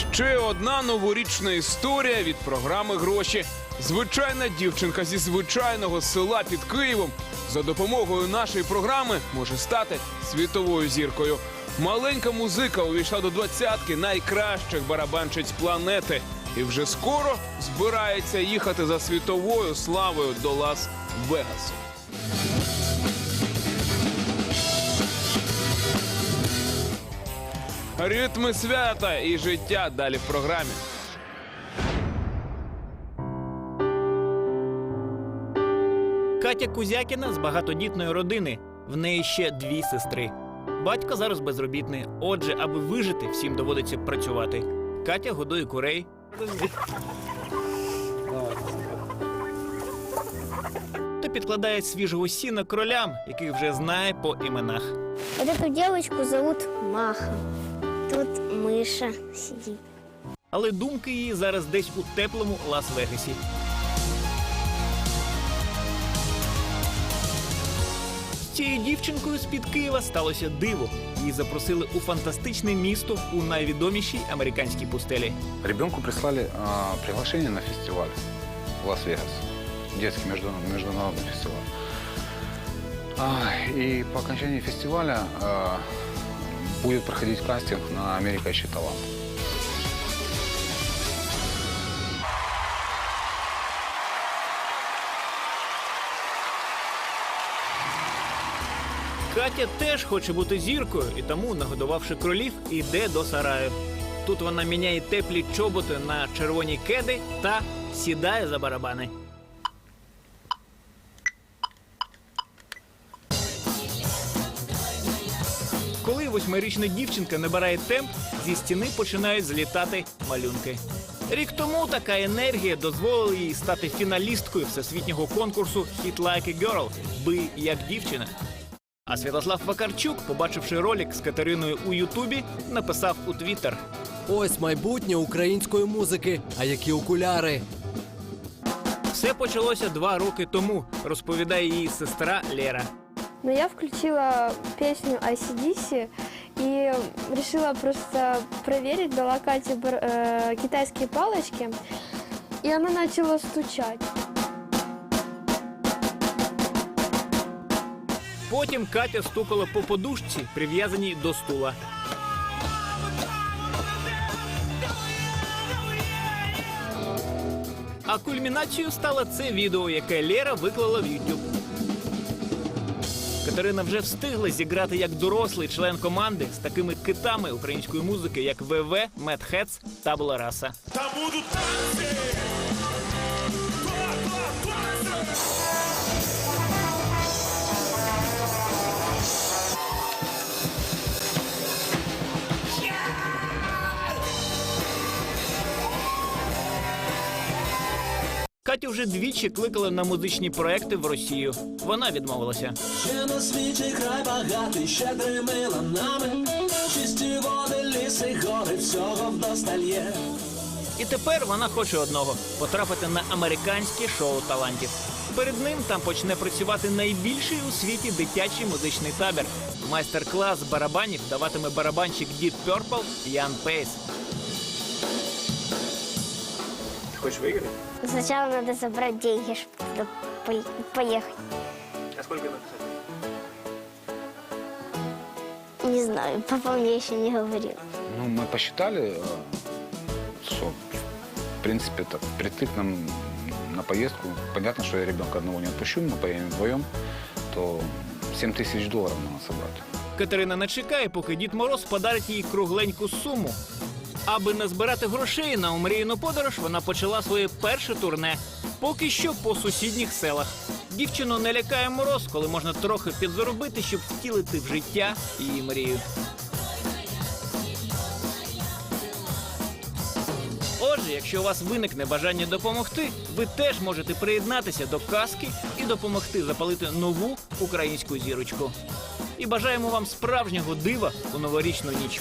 Ще одна новорічна історія від програми Гроші. Звичайна дівчинка зі звичайного села під Києвом за допомогою нашої програми може стати світовою зіркою. Маленька музика увійшла до двадцятки найкращих барабанщиць планети і вже скоро збирається їхати за світовою славою до Лас-Вегасу. Ритми свята і життя далі в програмі. Катя Кузякіна з багатодітної родини. В неї ще дві сестри. Батько зараз безробітний. Отже, аби вижити, всім доводиться працювати. Катя годує курей. Та підкладає свіжого сіна кролям, яких вже знає по іменах. Вот эту девочку зовут Маха Тут мыша сидит. Але думки її зараз десь у теплому Лас-Вегасі. З цією дівчинкою з-під Києва сталося диво. Її запросили у фантастичне місто у найвідомішій американській пустелі. Ребенку прислали а, приглашение на фестиваль в Лас-Вегас. Детский международный, международный фестиваль. А, и по окончании фестиваля а, будет проходить кастинг на «Америка ищет талант». Катя теж хоче бути зіркою, і тому, нагодувавши кролів, іде до сараю. Тут вона міняє теплі чоботи на червоні кеди та сідає за барабани. Коли восьмирічна дівчинка набирає темп, зі стіни починають злітати малюнки. Рік тому така енергія дозволила їй стати фіналісткою всесвітнього конкурсу «Hit Like a Girl» – «Бий як дівчина». А Святослав Вакарчук, побачивши ролик з Катериною у Ютубі, написав у Твіттер. Ось майбутнє української музики. А які окуляри? Все почалося два роки тому, розповідає її сестра Лера. Но я включила песню ICDC и решила просто проверить, дала Кате э, китайские палочки, и она начала стучать. Потім Катя стукала по подушці, прив'язаній до стула. А кульмінацією стало це відео, яке Лера виклала в YouTube. Катерина вже встигла зіграти як дорослий член команди з такими китами української музики, як ВВ, Медхец та Блараса, Та будуть танці! Катю вже двічі кликали на музичні проекти в Росію. Вона відмовилася. Ще на світі край багатий, щедрими ланами, чисті води, ліси, гори, всього вдосталь є. І тепер вона хоче одного потрапити на американське шоу талантів. Перед ним там почне працювати найбільший у світі дитячий музичний табір. Майстер-клас барабанів даватиме барабанщик Deep Purple Ян Пейс Хочеш виграти? Сначала надо забрать деньги, чтобы туда пой- поехать. А скільки написати? Не знаю, папа мне еще не говорил. Ну, мы посчитали, э, что, в принципе, так, притык нам на поездку. Понятно, что я ребенка одного не отпущу, мы поедем вдвоем, то 7 тысяч долларов надо собрать. Катерина не чекає, поки Дід Мороз подарить їй кругленьку суму. Аби не збирати грошей на омріяну подорож, вона почала своє перше турне. Поки що по сусідніх селах. Дівчину не лякає мороз, коли можна трохи підзаробити, щоб втілити в життя її мрію. Отже, якщо у вас виникне бажання допомогти, ви теж можете приєднатися до казки і допомогти запалити нову українську зірочку. І бажаємо вам справжнього дива у новорічну ніч.